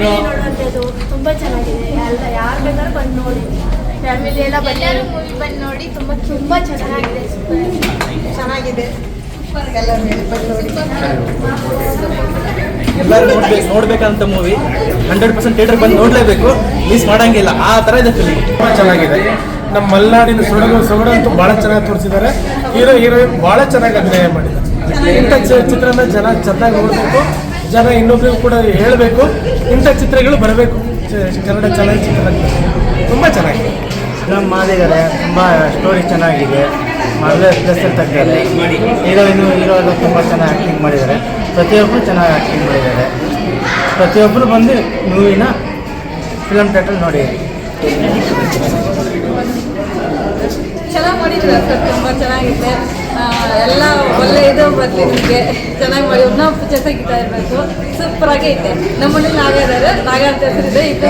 ನೋಡುವಂಥದ್ದು ತುಂಬ ಚೆನ್ನಾಗಿದೆ. ಎಲ್ಲ ಯಾರು ಬೇಕಾದ್ರೂ ಬಂದು ನೋಡಿ. ಫ್ಯಾಮಿಲಿ ಎಲ್ಲ ಬಂದು ಮೂವಿ ಬಂದು ನೋಡಿ. ತುಂಬ ತುಂಬ ಚೆನ್ನಾಗಿದೆ. ಚೆನ್ನಾಗಿದೆ. ಎಲ್ಲರೂ ಹೇಳ್ಕೊಂಡು ನೋಡಿ. ಎಲ್ಲರೂ ನೋಡ್ಬೇಕು ನೋಡ್ಬೇಕಂತ ಮೂವಿ ಹಂಡ್ರೆಡ್ ಪರ್ಸೆಂಟ್ ಥಿಯೇಟರ್ ಬಂದು ನೋಡ್ಲೇಬೇಕು. ಮಿಸ್ ಮಾಡಂಗಿಲ್ಲ. ಆ ಥರ ಇದೆ ಫಿಲ್ಮ್ ತುಂಬ ಚೆನ್ನಾಗಿದೆ. ನಮ್ಮ ಮಲ್ನಾಡಿನ ಸೊಡಗು ಸೊಗಡು ಅಂತೂ ಭಾಳ ಚೆನ್ನಾಗಿ ತೋರಿಸಿದ್ದಾರೆ. ಹೀರೋ ಹೀರೋಯಿನ್ ಭಾಳ ಚೆನ್ನಾಗಿ ಅಭಿನಯ ಮಾಡಿದ್ದಾರೆ. ಇಂಥ ಚ- ಚಿತ್ರನ ಜನ ಚೆನ್ನಾಗಿ ನೋಡಬೇಕು. ಜನ ಇನ್ನೊಬ್ರಿಗೂ ಕೂಡ ಹೇಳಬೇಕು. ಇಂಥ ಚಿತ್ರಗಳು ಬರಬೇಕು. ಕನ್ನಡ ಚಲನಚಿತ್ರ ತುಂಬ ಚೆನ್ನಾಗಿದೆ. ನಮ್ಮ ಮಾಡಿದ್ದಾರೆ. ತುಂಬ ಸ್ಟೋರಿ ಚೆನ್ನಾಗಿದೆ. ಮದುವೆ ಪ್ಲೇಸಲ್ಲಿ ತೆಗ್ದಿದ್ದಾರೆ ಹೀರೋಯಿನು ಹೀರೋ ಎಲ್ಲ ತುಂಬ ಚೆನ್ನಾಗಿ ಆ್ಯಕ್ಟಿಂಗ್ ಮಾಡಿದ್ದಾರೆ. ಪ್ರತಿಯೊಬ್ಬರು ಚೆನ್ನಾಗಿ ಆ್ಯಕ್ಟಿಂಗ್ ಮಾಡಿದ್ದಾರೆ. ಪ್ರತಿಯೊಬ್ಬರು ಬಂದು ಮೂವಿನ ಫಿಲಮ್ ಟೈಟಲ್ ನೋಡಿ. ಚೆನ್ನಾಗಿ ಮಾಡಿದ್ದಾರೆ ಸರ್? ತುಂಬ ಚೆನ್ನಾಗಿದೆ. ಎಲ್ಲ ಒಳ್ಳೆ ಇದು ಬರಲಿ ನಿಮಗೆ. ಚೆನ್ನಾಗಿ ಮಾಡಿ. ಇನ್ನೂ ಪಿಕ್ಚರ್ ತೆಗಿತಾ ಇರಬೇಕು ಸೂಪರ್ ಆಗಿ ಐತೆ ನಮ್ಮ ಮನೇಲಿ ಇದ್ದಾರೆ. ನಾಗ ಅಂತ ಹೆಸರಿದೆ. ಇದು